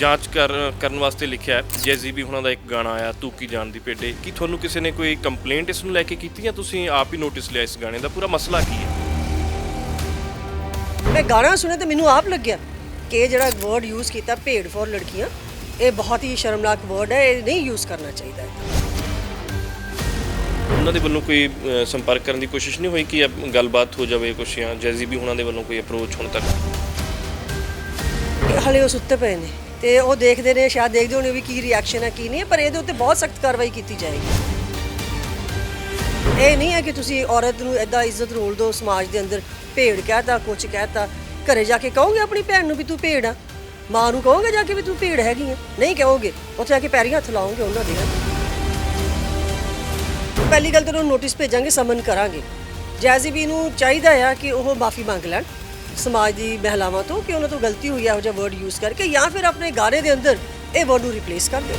ਜਾਂਚ ਕਰ ਕਰਨ ਵਾਸਤੇ ਲਿਖਿਆ ਹੈ। ਜੈਜ਼ੀਬੀ ਹੁਣਾਂ ਦਾ ਇੱਕ ਗਾਣਾ ਆਇਆ ਤੂੰ ਕੀ ਜਾਣਦੀ ਭੇਡੇ ਕੀ ਤੁਹਾਨੂੰ ਕਿਸੇ ਨੇ ਕੋਈ ਕੰਪਲੇਂਟ ਇਸ ਨੂੰ ਲੈ ਕੇ ਕੀਤੀ ਜਾਂ ਤੁਸੀਂ ਆਪ ਹੀ ਨੋਟਿਸ ਲਿਆ ਇਸ ਗਾਣੇ ਦਾ? ਪੂਰਾ ਮਸਲਾ ਕੀ ਹੈ? ਮੈਂ ਗਾਣਾ ਸੁਣਿਆ ਤੇ ਮੈਨੂੰ ਆਪ ਲੱਗਿਆ ਕਿ ਇਹ ਜਿਹੜਾ ਵਰਡ ਯੂਜ਼ ਕੀਤਾ ਭੇਡ ਫॉर ਲੜਕੀਆਂ ਇਹ ਬਹੁਤ ਹੀ ਸ਼ਰਮਨਾਕ ਵਰਡ ਹੈ ਇਹ ਨਹੀਂ ਯੂਜ਼ ਕਰਨਾ ਚਾਹੀਦਾ। ਹੈ ਉਹਨਾਂ ਦੇ ਵੱਲੋਂ ਕੋਈ ਸੰਪਰਕ ਕਰਨ ਦੀ ਕੋਸ਼ਿਸ਼ ਨਹੀਂ ਹੋਈ ਕਿ ਇਹ ਗੱਲਬਾਤ ਹੋ ਜਾਵੇ ਕੁਛ ਜਾਂ ਜੈਜ਼ੀਬੀ ਹੁਣਾਂ ਦੇ ਵੱਲੋਂ ਕੋਈ ਅਪਰੋਚ ਹੁਣ ਤੱਕ? ਹਲੇ ਉਹ ਸੁੱਤੇ ਪਏ ਨੇ। ਤੇ ਉਹ ਦੇਖਦੇ ਨੇ, ਸ਼ਾਇਦ ਦੇਖਦੇ ਹੋਣੇ ਵੀ ਕੀ ਰਿਐਕਸ਼ਨ ਹੈ ਕੀ ਨਹੀਂ ਪਰ ਇਹਦੇ ਉੱਤੇ ਬਹੁਤ ਸਖਤ ਕਾਰਵਾਈ ਕੀਤੀ ਜਾਏਗੀ। ਇਹ ਨਹੀਂ ਹੈ ਕਿ ਤੁਸੀਂ ਔਰਤ ਨੂੰ ਐਦਾਂ ਇੱਜ਼ਤ ਰੋਲ ਦਿਓ ਸਮਾਜ ਦੇ ਅੰਦਰ ਭੇਡ ਕਹਿਤਾ, ਕੁਛ ਕਹਿਤਾ, ਘਰੇ ਜਾ ਕੇ ਕਹੋਗੇ ਆਪਣੀ ਭੈਣ ਨੂੰ ਵੀ ਤੂੰ ਭੇੜ ਆ? ਮਾਂ ਨੂੰ ਕਹੋਗੇ ਜਾ ਕੇ ਵੀ ਤੂੰ ਭੇੜ ਹੈਗੀ ਆ? ਨਹੀਂ ਕਹੋਗੇ, ਉੱਥੇ ਆ ਕੇ ਪੈਰੀਂ ਹੱਥ ਲਾਓਗੇ ਉਹਨਾਂ ਦੇ। ਪਹਿਲੀ ਗੱਲ ਤਾਂ ਉਹਨੂੰ ਨੋਟਿਸ ਭੇਜਾਂਗੇ, ਸਮਨ ਕਰਾਂਗੇ। ਜੈਜ਼ੀਬੀ ਨੂੰ ਚਾਹੀਦਾ ਆ ਕਿ ਉਹ ਮਾਫੀ ਮੰਗ ਲੈਣ। ਸਮਾਜ ਦੀ ਮਹਿਲਾਵਾਂ ਤੋਂ ਕਿ ਉਹਨਾਂ ਤੋਂ ਗਲਤੀ ਹੋਈ ਹੈ ਇਹੋ ਜਿਹਾ ਵਰਡ ਯੂਜ਼ ਕਰਕੇ ਜਾਂ ਫਿਰ ਆਪਣੇ ਗਾਣੇ ਦੇ ਅੰਦਰ ਇਹ ਵਰਡ ਨੂੰ ਰਿਪਲੇਸ ਕਰ ਦਿਓ।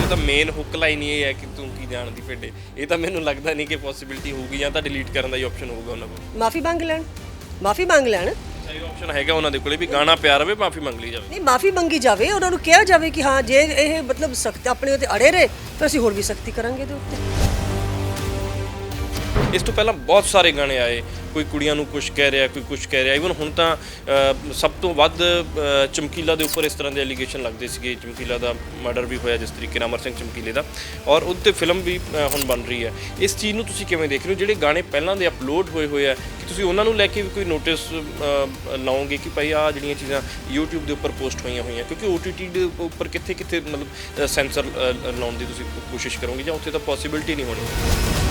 ਇਹ ਤਾਂ ਮੇਨ ਹੁੱਕ ਲਾਈਨ ਇਹ ਹੈ ਕਿ ਤੂੰ ਕੀ ਜਾਣਦੀ ਭੇਡੇ। ਇਹ ਤਾਂ ਮੈਨੂੰ ਲੱਗਦਾ ਨਹੀਂ ਕਿ ਪੋਸਿਬਿਲਿਟੀ ਹੋਊਗੀ ਜਾਂ ਤਾਂ ਡਿਲੀਟ ਕਰਨ ਦਾ ਹੀ ਆਪਸ਼ਨ ਹੋਊਗਾ ਉਹਨਾਂ ਕੋਲ। ਮਾਫੀ ਮੰਗ ਲੈਣ। ਮਾਫੀ ਮੰਗ ਲੈਣ। ਇਹ ਆਪਸ਼ਨ ਹੈਗਾ ਉਹਨਾਂ ਦੇ ਕੋਲੇ ਵੀ ਗਾਣਾ ਪਿਆ ਰਵੇ ਮਾਫੀ ਮੰਗ ਲਈ ਜਾਵੇ। ਨਹੀਂ ਮਾਫੀ ਮੰਗੀ ਜਾਵੇ ਉਹਨਾਂ ਨੂੰ ਕਿਹਾ ਜਾਵੇ ਕਿ ਹਾਂ ਜੇ ਇਹ ਮਤਲਬ ਸਖਤ ਆਪਣੇ ਉੱਤੇ ਅੜੇ ਰਹੇ ਤਾਂ ਅਸੀਂ ਹੋਰ ਵੀ ਸਖਤੀ ਕਰਾਂਗੇ ਇਹਦੇ ਉੱਤੇ। ਇਸ ਤੋਂ ਪਹਿਲਾਂ ਬਹੁਤ ਸਾਰੇ ਗਾਣੇ ਆਏ। ਕੋਈ ਕੁੜੀਆਂ ਨੂੰ ਕੁਝ ਕਹਿ ਰਿਹਾ, ਕੋਈ ਕੁਝ ਕਹਿ ਰਿਹਾ। ਈਵਨ ਹੁਣ ਤਾਂ ਸਭ ਤੋਂ ਵੱਧ ਚਮਕੀਲਾ ਦੇ ਉੱਪਰ ਇਸ ਤਰ੍ਹਾਂ ਦੇ ਐਲੀਗੇਸ਼ਨ ਲੱਗਦੇ ਸੀਗੇ। ਚਮਕੀਲਾ ਦਾ ਮਰਡਰ ਵੀ ਹੋਇਆ ਜਿਸ ਤਰੀਕੇ ਨਾਲ ਅਮਰ ਸਿੰਘ ਚਮਕੀਲੇ ਦਾ। ਔਰ ਉਹਦੇ ਤੇ ਫਿਲਮ ਵੀ ਹੁਣ ਬਣ ਰਹੀ ਹੈ। ਇਸ ਚੀਜ਼ ਨੂੰ ਤੁਸੀਂ ਕਿਵੇਂ ਦੇਖ ਰਹੇ ਹੋ? ਜਿਹੜੇ ਗਾਣੇ ਪਹਿਲਾਂ ਦੇ ਅਪਲੋਡ ਹੋਏ ਹੋਏ ਆ, ਕਿ ਤੁਸੀਂ ਉਹਨਾਂ ਨੂੰ ਲੈ ਕੇ ਵੀ ਕੋਈ ਨੋਟਿਸ ਲਾਓਗੇ ਕਿ ਭਾਈ ਆ ਜਿਹੜੀਆਂ ਚੀਜ਼ਾਂ YouTube ਦੇ ਉੱਪਰ ਪੋਸਟ ਹੋਈਆਂ ਹੋਈਆਂ? ਕਿਉਂਕਿ OTT ਦੇ ਉੱਪਰ ਕਿੱਥੇ ਕਿੱਥੇ ਮਤਲਬ ਸੈਂਸਰ ਲਾਉਣ ਦੀ ਤੁਸੀਂ ਕੋਸ਼ਿਸ਼ ਕਰੋਗੇ ਜਾਂ ਉੱਥੇ ਤਾਂ ਪੋਸਿਬਿਲਿਟੀ ਨਹੀਂ ਹੋਣੀ?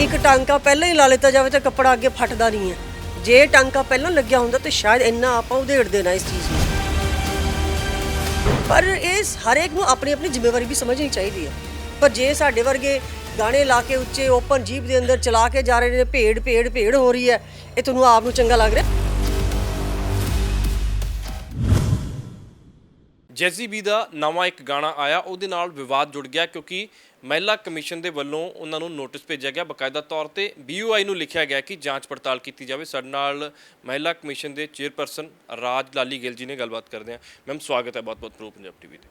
ਇੱਕ ਟਾਂਕਾ ਪਹਿਲਾਂ ਹੀ ਲਾ ਲਿੱਤਾ ਜਾਵੇ ਤਾਂ ਕੱਪੜਾ ਅੱਗੇ ਫਟਦਾ ਨਹੀਂ ਹੈ। ਜੇ ਟਾਂਕਾ ਪਹਿਲਾਂ ਲੱਗਿਆ ਹੁੰਦਾ ਤਾਂ ਸ਼ਾਇਦ ਇੰਨਾ ਆਪਾਂ ਉਧੇੜ ਦੇਣਾ ਇਸ ਚੀਜ਼ ਨੂੰ। ਪਰ ਇਸ ਹਰ ਨੂੰ ਆਪਣੀ ਆਪਣੀ ਜ਼ਿੰਮੇਵਾਰੀ ਵੀ ਸਮਝਣੀ ਚਾਹੀਦੀ ਹੈ। ਪਰ ਜੇ ਸਾਡੇ ਵਰਗੇ ਗਾਣੇ ਲਾ ਕੇ ਉੱਚੇ ਓਪਨ ਜੀਪ ਦੇ ਅੰਦਰ ਚਲਾ ਕੇ ਜਾ ਰਹੇ ਨੇ ਭੇੜ ਭੇੜ ਭੇੜ ਹੋ ਰਹੀ ਹੈ, ਇਹ ਤੁਹਾਨੂੰ ਆਪ ਨੂੰ ਚੰਗਾ ਲੱਗ ਰਿਹਾ? ਜੈਜ਼ੀ ਬੀ ਦਾ ਨਵਾਂ ਇੱਕ ਗਾਣਾ ਆਇਆ, ਉਹਦੇ ਨਾਲ ਵਿਵਾਦ ਜੁੜ ਗਿਆ ਕਿਉਂਕਿ ਮਹਿਲਾ ਕਮਿਸ਼ਨ ਦੇ ਵੱਲੋਂ ਉਹਨਾਂ ਨੂੰ ਨੋਟਿਸ ਭੇਜਿਆ ਗਿਆ। ਬਕਾਇਦਾ ਤੌਰ ਤੇ BOI ਨੂੰ ਲਿਖਿਆ ਗਿਆ ਕਿ ਜਾਂਚ ਪੜਤਾਲ ਕੀਤੀ ਜਾਵੇ। ਸਾਡੇ ਨਾਲ ਮਹਿਲਾ ਕਮਿਸ਼ਨ ਦੇ ਚੇਅਰਪਰਸਨ ਰਾਜ ਲਾਲੀ ਗਿੱਲ ਜੀ ਨੇ ਗੱਲਬਾਤ ਕਰਦੇ ਹਾਂ। ਮੈਮ ਸਵਾਗਤ ਹੈ ਬਹੁਤ-ਬਹੁਤ ਪ੍ਰੋ ਪੰਜਾਬ ਟੀਵੀ ਤੇ।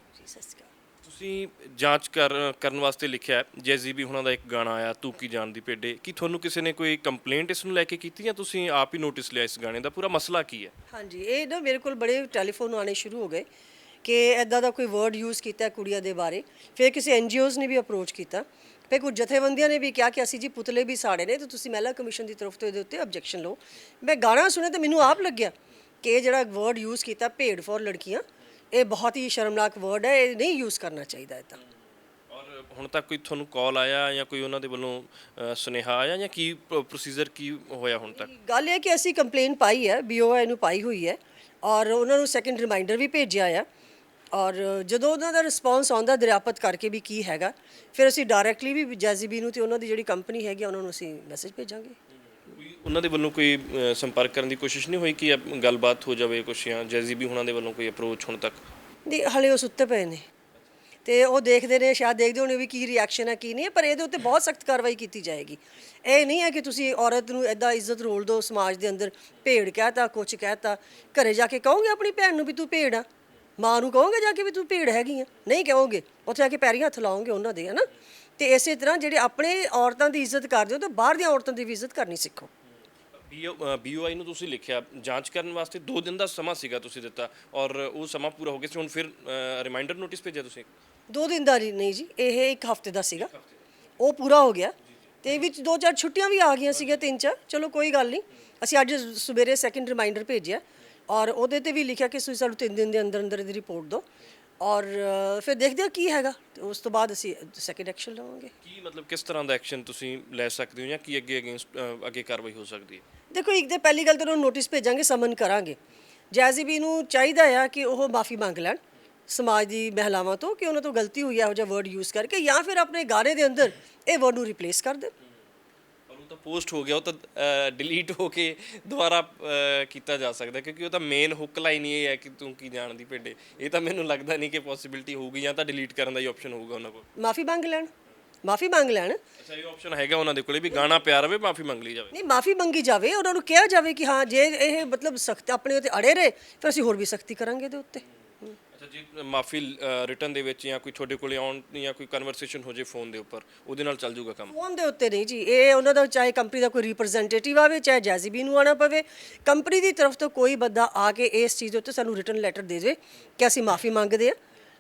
ਤੁਸੀਂ ਜਾਂਚ ਕਰ ਕਰਨ ਵਾਸਤੇ ਲਿਖਿਆ ਹੈ। ਜੈਜ਼ੀਬੀ ਹੁਣਾਂ ਦਾ ਇੱਕ ਗਾਣਾ ਆਇਆ ਤੂੰ ਕੀ ਜਾਣਦੀ ਭੇਡੇ? ਕੀ ਤੁਹਾਨੂੰ ਕਿਸੇ ਨੇ ਕੋਈ ਕੰਪਲੇਂਟ ਇਸ ਨੂੰ ਲੈ ਕੇ ਕੀਤੀ ਜਾਂ ਤੁਸੀਂ ਆਪ ਹੀ ਨੋਟਿਸ ਲਿਆ ਇਸ ਗਾਣੇ ਦਾ? ਪੂਰਾ ਮਸਲਾ ਕੀ ਹੈ? ਹਾਂਜੀ ਇਹ ਨਾ ਮੇਰੇ ਕੋਲ ਬੜੇ ਟੈਲੀਫੋਨ ਆਣੇ ਸ਼ੁਰੂ ਹੋ ਗਏ। ਕਿ ਐਦਾਂ ਦਾ ਕੋਈ ਵਰਡ ਯੂਜ਼ ਕੀਤਾ ਕੁੜੀਆਂ ਦੇ ਬਾਰੇ। ਫਿਰ ਕਿਸੇ ਐਨਜੀਓਜ਼ ਨੇ ਵੀ ਅਪਰੋਚ ਕੀਤਾ। ਫਿਰ ਕੁਝ ਜਥੇਬੰਦੀਆਂ ਨੇ ਵੀ ਕਿਹਾ ਕਿ ਅਸੀਂ ਜੀ ਪੁਤਲੇ ਵੀ ਸਾੜੇ ਨੇ ਤੇ ਤੁਸੀਂ ਮਹਿਲਾ ਕਮਿਸ਼ਨ ਦੀ ਤਰਫ ਤੋਂ ਇਹਦੇ ਉੱਤੇ ਆਬਜੈਕਸ਼ਨ ਲਓ। ਮੈਂ ਗਾਣਾ ਸੁਣਿਆ ਤੇ ਮੈਨੂੰ ਆਪ ਲੱਗਿਆ ਕਿ ਇਹ ਜਿਹੜਾ ਵਰਡ ਯੂਜ਼ ਕੀਤਾ ਭੇਡ ਫॉर ਲੜਕੀਆਂ ਇਹ ਬਹੁਤ ਹੀ ਸ਼ਰਮਨਾਕ ਵਰਡ ਹੈ ਇਹ ਨਹੀਂ ਯੂਜ਼ ਕਰਨਾ ਚਾਹੀਦਾ ਇਹ ਤਾਂ ਔਰ ਹੁਣ ਤੱਕ ਕੋਈ ਤੁਹਾਨੂੰ ਕਾਲ ਆਇਆ ਜਾਂ ਕੋਈ ਉਹਨਾਂ ਦੇ ਵੱਲੋਂ ਸੁਨੇਹਾ ਆਇਆ ਜਾਂ ਕੀ ਪ੍ਰੋਸੀਜਰ ਕੀ ਹੋਇਆ ਹੁਣ ਤੱਕ? ਗੱਲ ਇਹ ਕਿ ਅਸੀਂ ਕੰਪਲੇਨ ਪਾਈ ਹੈ ਬੀਓਆਈ ਨੂੰ ਪਾਈ ਹੋਈ ਹੈ। ਔਰ ਉਹਨਾਂ ਨੂੰ ਸੈਕੰਡ ਰਿਮਾਈਂਡਰ ਵੀ ਭੇਜਿਆ ਆ। ਔਰ ਜਦੋਂ ਉਹਨਾਂ ਦਾ ਰਿਸਪੌਂਸ ਆਉਂਦਾ ਦਰਿਆਪਤ ਕਰਕੇ ਵੀ ਕੀ ਹੈਗਾ ਫਿਰ ਅਸੀਂ ਡਾਇਰੈਕਟਲੀ ਵੀ ਜੈਜ਼ੀਬੀ ਨੂੰ ਤੇ ਉਹਨਾਂ ਦੀ ਜਿਹੜੀ ਕੰਪਨੀ ਹੈਗੀ ਆ, ਉਹਨਾਂ ਨੂੰ ਅਸੀਂ ਮੈਸੇਜ ਭੇਜਾਂਗੇ। ਕੋਈ ਉਹਨਾਂ ਦੇ ਵੱਲੋਂ ਕੋਈ ਅ, ਸੰਪਰਕ ਕਰਨ ਦੀ ਕੋਸ਼ਿਸ਼ ਨਹੀਂ ਹੋਈ ਕਿ ਗੱਲਬਾਤ ਹੋ ਜਾਵੇ ਕੁਛ ਜਾਂ ਜੈਜ਼ੀਬੀ ਹੁਣਾਂ ਦੇ ਵੱਲੋਂ ਕੋਈ ਅਪਰੋਚ ਹੁਣ ਤੱਕ? ਨਹੀਂ ਹਲੇ ਉਹ ਸੁੱਤੇ ਪਏ ਨੇ। ਤੇ ਉਹ ਦੇਖਦੇ ਨੇ ਸ਼ਾਇਦ ਦੇਖਦੇ ਹੋਣੇ ਵੀ ਕੀ ਰਿਐਕਸ਼ਨ ਹੈ ਕੀ ਨਹੀਂ ਪਰ ਇਹਦੇ ਉੱਤੇ ਬਹੁਤ ਸਖਤ ਕਾਰਵਾਈ ਕੀਤੀ ਜਾਏਗੀ। ਇਹ ਨਹੀਂ ਹੈ ਕਿ ਤੁਸੀਂ ਔਰਤ ਨੂੰ ਐਦਾਂ ਇੱਜ਼ਤ ਰੋਲ ਦਿਓ ਸਮਾਜ ਦੇ ਅੰਦਰ ਭੇਡ ਕਹਿਤਾ ਕੁਛ ਕਹਿਤਾ ਘਰੇ ਜਾ ਕੇ ਕਹੋਗੇ ਆਪਣੀ ਭੈਣ ਨੂੰ ਵੀ ਤੂੰ ਭੇਡ ਆ? ਮਾਂ ਨੂੰ ਕਹੋਗੇ ਜਾ ਕੇ ਵੀ ਤੂੰ ਭੇਡ ਹੈਗੀ ਆ। ਨਹੀਂ ਕਹੋਗੇ। ਉੱਥੇ ਆ ਕੇ ਪੈਰੀਂ ਹੱਥ ਲਾਓਗੇ ਉਹਨਾਂ ਦੇ ਹਨਾ? ਤੇ ਇਸੇ ਤਰ੍ਹਾਂ ਜਿਹੜੇ ਆਪਣੇ ਔਰਤਾਂ ਦੀ ਇੱਜ਼ਤ ਕਰਦੇ ਹੋ ਤਾਂ ਬਾਹਰ ਦੀਆਂ ਔਰਤਾਂ ਦੀ ਵੀ ਇੱਜ਼ਤ ਕਰਨੀ ਸਿੱਖੋ। ਬੀਓਆਈ ਨੂੰ ਤੁਸੀਂ ਲਿਖਿਆ ਜਾਂਚ ਕਰਨ ਵਾਸਤੇ 2 ਦਿਨ ਦਾ ਸਮਾਂ ਸੀਗਾ ਤੁਸੀਂ ਦਿੱਤਾ ਔਰ ਉਹ ਸਮਾਂ ਪੂਰਾ ਹੋ ਗਿਆ ਸੀ ਹੁਣ ਫਿਰ ਰਿਮਾਈਂਡਰ ਨੋਟਿਸ ਭੇਜਿਆ ਤੁਸੀਂ? ਦੋ ਦਿਨ ਦਾ ਨਹੀਂ ਜੀ ਇਹ ਇੱਕ ਹਫ਼ਤੇ ਦਾ ਸੀਗਾ। ਉਹ ਪੂਰਾ ਹੋ ਗਿਆ। ਤੇ ਵਿੱਚ ਦੋ ਚਾਰ ਛੁੱਟੀਆਂ ਵੀ ਆ ਗਈਆਂ ਸੀਗੀਆਂ ਤਿੰਨ ਚਾਰ। ਚਲੋ ਕੋਈ ਗੱਲ ਨਹੀਂ। ਅਸੀਂ ਅੱਜ ਸਵੇਰੇ ਸੈਕਿੰਡ ਰਿਮਾਈਂਡਰ ਭੇਜਿਆ। ਔਰ ਉਹਦੇ ਤੇ ਵੀ ਲਿਖਿਆ ਕਿ ਤੁਸੀਂ ਸਾਨੂੰ ਤਿੰਨ ਦਿਨ ਦੇ ਅੰਦਰ ਅੰਦਰ ਇਹਦੀ ਰਿਪੋਰਟ ਦਿਓ। ਔਰ ਫਿਰ ਦੇਖਦੇ ਹਾਂ ਕੀ ਹੈਗਾ। ਤੇ ਉਸ ਤੋਂ ਬਾਅਦ ਅਸੀਂ ਸੈਕਿੰਡ ਐਕਸ਼ਨ ਲਵਾਂਗੇ। ਕੀ ਮਤਲਬ ਕਿਸ ਤਰ੍ਹਾਂ ਦਾ ਐਕਸ਼ਨ ਤੁਸੀਂ ਲੈ ਸਕਦੇ ਹੋ ਜਾਂ ਕੀ ਅੱਗੇ ਅਗੇਂਸਟ ਅੱਗੇ ਕਾਰਵਾਈ ਹੋ ਸਕਦੀ ਹੈ? ਦੇਖੋ ਇੱਕ ਤੇ ਪਹਿਲੀ ਗੱਲ ਤਾਂ ਉਹਨੂੰ ਨੋਟਿਸ ਭੇਜਾਂਗੇ ਸਮਨ ਕਰਾਂਗੇ। ਜੈਜ਼ੀਬੀ ਨੂੰ ਚਾਹੀਦਾ ਆ ਕਿ ਉਹ ਮਾਫੀ ਮੰਗ ਲੈਣ ਸਮਾਜ ਦੀ ਮਹਿਲਾਵਾਂ ਤੋਂ ਕਿ ਉਹਨਾਂ ਤੋਂ ਗਲਤੀ ਹੋਈ ਹੈ ਇਹੋ ਜਿਹਾ ਵਰਡ ਯੂਜ਼ ਕਰਕੇ ਜਾਂ ਫਿਰ ਆਪਣੇ ਗਾਣੇ ਦੇ ਅੰਦਰ ਇਹ ਵਰਡ ਨੂੰ ਰਿਪਲੇਸ ਕਰ ਦੇਣ। ਉਹ ਪੋਸਟ ਹੋ ਗਿਆ ਉਹ ਤਾਂ ਡਿਲੀਟ ਹੋ ਕੇ ਦੁਬਾਰਾ ਕੀਤਾ ਜਾ ਸਕਦਾ ਕਿਉਂਕਿ ਉਹ ਤਾਂ ਮੇਨ ਹੁੱਕ ਲਾਈਨ ਹੀ ਇਹ ਹੈ ਕਿ ਤੂੰ ਕੀ ਜਾਣਦੀ ਭੇਡੇ। ਇਹ ਤਾਂ ਮੈਨੂੰ ਲੱਗਦਾ ਨਹੀਂ ਕਿ ਪੋਸਿਬਿਲਿਟੀ ਹੋਊਗੀ ਜਾਂ ਤਾਂ ਡਿਲੀਟ ਕਰਨ ਦਾ ਹੀ ਆਪਸ਼ਨ ਹੋਊਗਾ ਉਹਨਾਂ ਕੋਲ। ਮਾਫੀ ਮੰਗ ਲੈਣ ਮਾਫੀ ਮੰਗ ਲੈਣ। ਅੱਛਾ ਇਹ ਆਪਸ਼ਨ ਹੈਗਾ ਉਹਨਾਂ ਦੇ ਕੋਲੇ ਵੀ ਗਾਣਾ ਪਿਆਰ ਹੋਵੇ ਮਾਫੀ ਮੰਗ ਲਈ ਜਾਵੇ। ਨਹੀਂ ਮਾਫੀ ਮੰਗੀ ਜਾਵੇ ਉਹਨਾਂ ਨੂੰ ਕਿਹਾ ਜਾਵੇ ਕਿ ਹਾਂ ਜੇ ਇਹ ਮਤਲਬ ਸਖਤ ਆਪਣੇ ਉੱਤੇ ਅੜੇ ਰਹੇ ਫਿਰ ਅਸੀਂ ਹੋਰ ਵੀ ਸਖਤੀ ਕਰਾਂਗੇ ਇਹਦੇ ਉੱਤੇ। ਅੱਛਾ ਜੀ ਮਾਫੀ ਰਿਟਰਨ ਦੇ ਵਿੱਚ ਜਾਂ ਕੋਈ ਤੁਹਾਡੇ ਕੋਲੇ ਆਉਣ ਜਾਂ ਕੋਈ ਕਨਵਰਸੇਸ਼ਨ ਹੋ ਜੇ ਫੋਨ ਦੇ ਉੱਪਰ ਉਹਦੇ ਨਾਲ ਚੱਲ ਜਾਊਗਾ ਕੰਮ? ਫੋਨ ਦੇ ਉੱਤੇ ਨਹੀਂ ਜੀ ਇਹ ਉਹਨਾਂ ਦਾ ਚਾਹੇ ਕੰਪਨੀ ਦਾ ਕੋਈ ਰਿਪਰੈਜ਼ੈਂਟੇਟਿਵ ਆਵੇ ਚਾਹੇ ਜੈਜ਼ੀਬੀ ਨੂੰ ਆਣਾ ਪਵੇ ਕੰਪਨੀ ਦੀ ਤਰਫ ਤੋਂ ਕੋਈ ਬੰਦਾ ਆ ਕੇ ਇਸ ਚੀਜ਼ ਦੇ ਉੱਤੇ ਸਾਨੂੰ ਰਿਟਰਨ ਲੈਟਰ ਦੇ ਦੇ ਕਿ ਅਸੀਂ ਮਾਫੀ ਮੰਗਦੇ ਆ